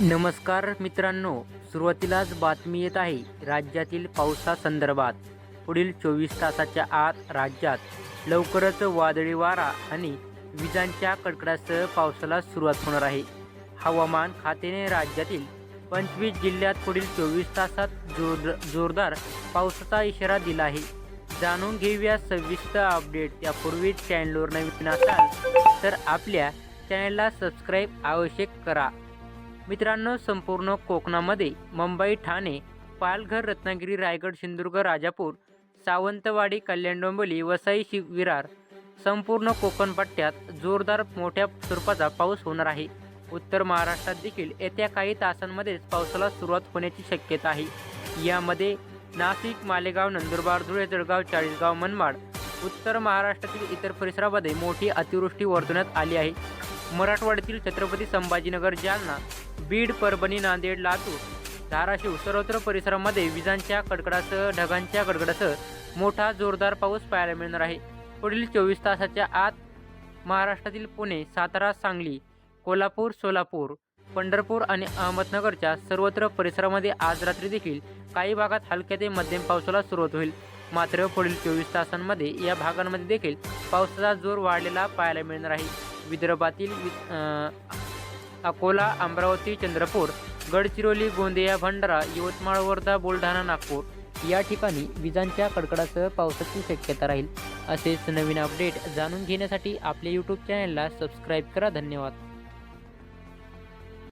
नमस्कार मित्रांनो सुरुवातीलाच बातमी येत आहे राज्यातील पावसासंदर्भात. पुढील चोवीस तासाच्या आत राज्यात लवकरच वादळी वारा आणि विजांच्या कडकडासह पावसाला सुरुवात होणार आहे. हवामान खात्याने राज्यातील पंचवीस जिल्ह्यात पुढील चोवीस तासात जोर जोरदार पावसाचा इशारा दिला आहे. जाणून घेऊया सविस्तर अपडेट. त्यापूर्वी चॅनलवर नवीन असाल तर आपल्या चॅनलला सबस्क्राईब आवश्यक करा. मित्रांनो संपूर्ण कोकणामध्ये मुंबई ठाणे पालघर रत्नागिरी रायगड सिंधुदुर्ग राजापूर सावंतवाडी कल्याण डोंबिवली वसई शि विरार संपूर्ण कोकण पट्ट्यात जोरदार मोठ्या स्वरूपाचा पाऊस होणार आहे. उत्तर महाराष्ट्रात देखील येत्या काही तासांमध्येच पावसाला सुरुवात होण्याची शक्यता आहे. यामध्ये नाशिक मालेगाव नंदुरबार धुळे जळगाव चाळीसगाव मनमाड उत्तर महाराष्ट्रातील इतर परिसरामध्ये मोठी अतिवृष्टी वर्तवण्यात आली आहे. मराठवाड्यातील छत्रपती संभाजीनगर जालना बीड परभणी नांदेड लातूर धाराशिव सर्वत्र परिसरामध्ये विजांच्या कडकडासह ढगांच्या कडकडासह मोठा जोरदार पाऊस पाहायला मिळणार आहे. पुढील चोवीस तासाच्या आत महाराष्ट्रातील पुणे सातारा सांगली कोल्हापूर सोलापूर पंढरपूर आणि अहमदनगरच्या सर्वत्र परिसरामध्ये आज रात्री देखील काही भागात हलक्या ते मध्यम पावसाला सुरुवात होईल. मात्र पुढील चोवीस तासांमध्ये या भागांमध्ये देखील पावसाचा जोर वाढलेला पाहायला मिळणार आहे. विदर्भातील वि अकोला अमरावती चंद्रपूर गडचिरोली गोंदिया भंडारा यवतमाळ वर्धा बुलढाणा नागपूर या ठिकाणी विजांच्या कडकडासह पावसाची शक्यता राहील. असेच नवीन अपडेट जाणून घेण्यासाठी आपल्या यूट्यूब चॅनलला सबस्क्राईब करा. धन्यवाद.